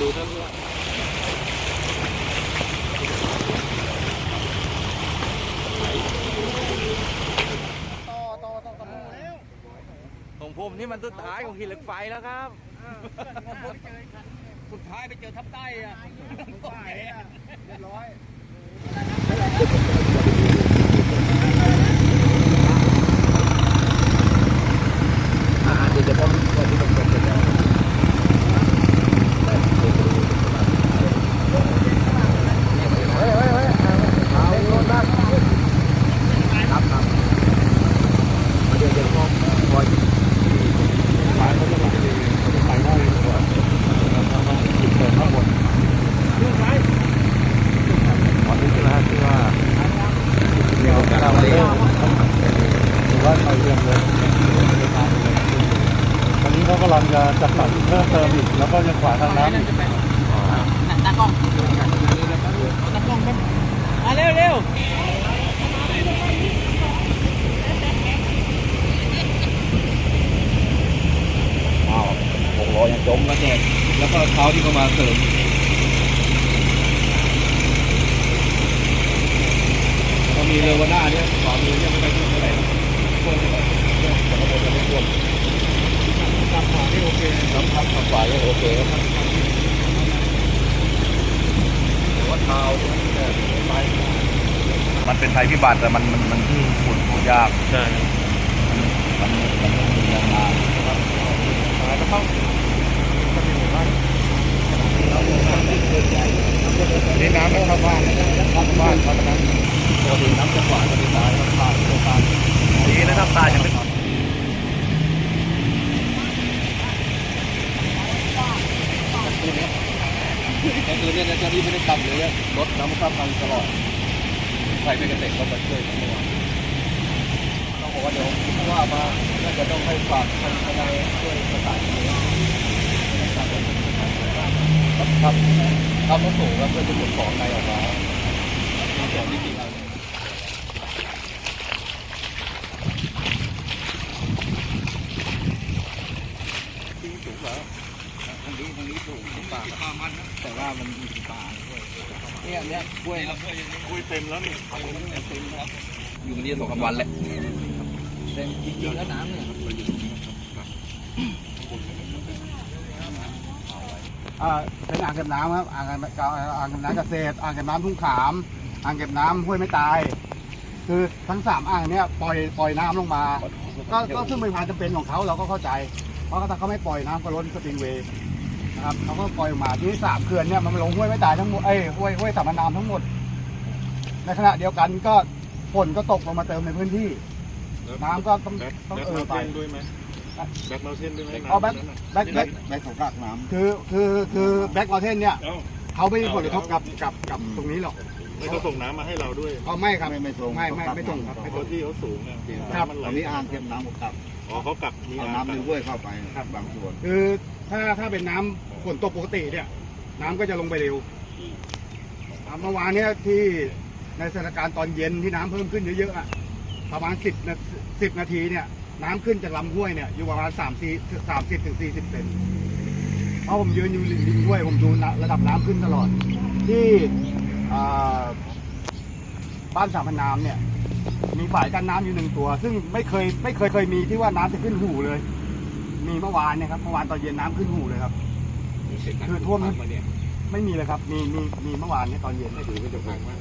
ดูท่านด้วยต่อต่อต่อต่อแล้วของผมนี่มันสุดท้ายของหินเหล็กไฟแล้วครับสุดท้ายไปเจอทับใต้อะใต้อะเรียบร้อย อาหารที่จะพร้อมวันที่มันเป็นไปแล้วเฮ้ยเฮ้ยเฮ้ยเอารถมาครับครับมาเดี๋ยวเดี๋ยวพ่อพอ ขายเขาจะมาดีขายได้ก่อนแล้วก็ต้องติดเติมข้างบน ตอนนี้ใช่ไหมฮะที่ว่ามีโอกาสมาเล่น ถือว่าเขาเรื่องเลยตอนนี้เขา กำลังจะจัดสรรเพิ่มเติมอีกแล้วก็ยังขวางทางน้ำอีกตากล้องตากล้องมาเร็วเร็วอ้าวหกร้อยังจมแล้วเนี่ยแล้วก็เท้าที่เขามาเสริมก็มีเรือวันหน้าเนี่ยขวามือยังไม่ได้ท่วมเท่าไหร่นะท่วมเท่าไหร่ท่วมแต่ข้างบนยังไม่ท่วม ทางขวาที่โอเคน้ำพักทางขวายังโอเคครับแต่ว่าเท้าเนี่ยไปมันเป็นภัยพิบัติแต่มันมันมันขุดยากใช่มันมันต้องมีแรงงานแล้วเข้านี่น้ำไม่เข้าบ้านเข้าบ้านเข้าน้ำปกติน้ำจะกว่าจะตายน้ำตาลน้ำตาลดีนะน้ำตายังไม่แต่ คือเนี่ยเจ้าที่ไม่ได้ทำเลยเนี่ยรถน้ำมันข้ามทางตลอดใครไม่กระเตะก็มาช่วยทั้งหมดต้องบอกว่าเดี๋ยวว่ามาน่าจะต้องให้ฝากทางทนายช่วยประสานเลยครับครับครับรถสูงแล้วเพื่อจะขนของในออกมาของที่กี่ครั้งที่สูงกว่า ทางนี้ทางนี้สูงป่า แต่ว่ามันมีป่าด้วยเนี่ยเนี่ยกล้วยครับคุยเต็มแล้วนี่อยู่มาเรียนสองสามวันแหละแต่จริงๆแล้วน้ำเนี่ยอ่าเป็นอ่างเก็บน้ำครับอ่างเก็บอ่างเก็บน้ำเกษตรอ่างเก็บน้ำทุ่งขามอ่างเก็บน้ำห้วยไม่ตาย คือทั้งสามอ่างเนี้ยปล่อยปล่อยน้ำลงมา ก็ก็ซึ่งเป็นความจำเป็นของเขาเราก็เข้าใจ เพราะถ้าเขาไม่ปล่อยน้ำก็ล้นสปริงเวย์ นะครับเขาก็ปล่อยออกมาที่สามเขื่อนเนี่ยมันลงห้วยไม่ตายทั้งหมดเอ้ยห้วยห้วยสามนามทั้งหมด ในขณะเดียวกันก็ฝนก็ตกลงมาเติมในพื้นที่ น้ำก็ต้องแบ็คต้องแบ็คเอเมาอเทไปนด้วยไหมแบ็คเมาเทนด้วยไหมเอาแบ็ค น้ำนั้นน่ะแบ็คแบ็คแบกของรากน้คือคือคือแบ็กมอเทนเนี่ยเอ้าเขาไม่มีผลกระทบกับกับกับตรงนี้หรอกไม่เขาส่งน้ำมาให้เราด้วยเขาไม่ครับำไม่ไม่ตรงไม่ไม่ไม่ตรงครับเพไม่ตรราะง ที่เขาสูงเนี่ยครับน้ำมันไหลตอนนี้อ่างเก็บน้ำหมดครับอ๋อเขากลับมีเอาอ่างน้ำกลัในบห้วยเข้าไปครับบางส่วน คือถ้าถ้าเป็นน้ำ ฝนตกปกติเนี่ย น้ำก็จะลงไปเร็วอ่าเมื่อวานเนี่ยที่ในสถานการณ์ตอนเย็นที่น้ำเพิ่มขึ้นเยอะๆอะประมาณสิบนาสิบนาทีเนี่ย น้ำขึ้นจากลำห้วยเนี่ยอยู่ประมาณสามสี่สามสิบถึงสี่สิบเซนเพราะผมยืนอยู่ริมห้วยผมดูระดับน้ำขึ้นตลอด ที่อ่าบ้านสามพันามเนี่ย มีฝ่ายกันน้ำอยู่หนึ่งตัว ซึ่งไม่เคยไม่เคยเคยมีที่ว่าน้ำจะขึ้นหูเลย มีเมื่อวานเนี่ยครับเมื่อวานตอนเย็นน้ำขึ้นหูเลยครับ คือท่วมไม่มีเลยครับ มีมีมีเมื่อวานเนี่ยตอนเย็นถือว่าจะแพงมาก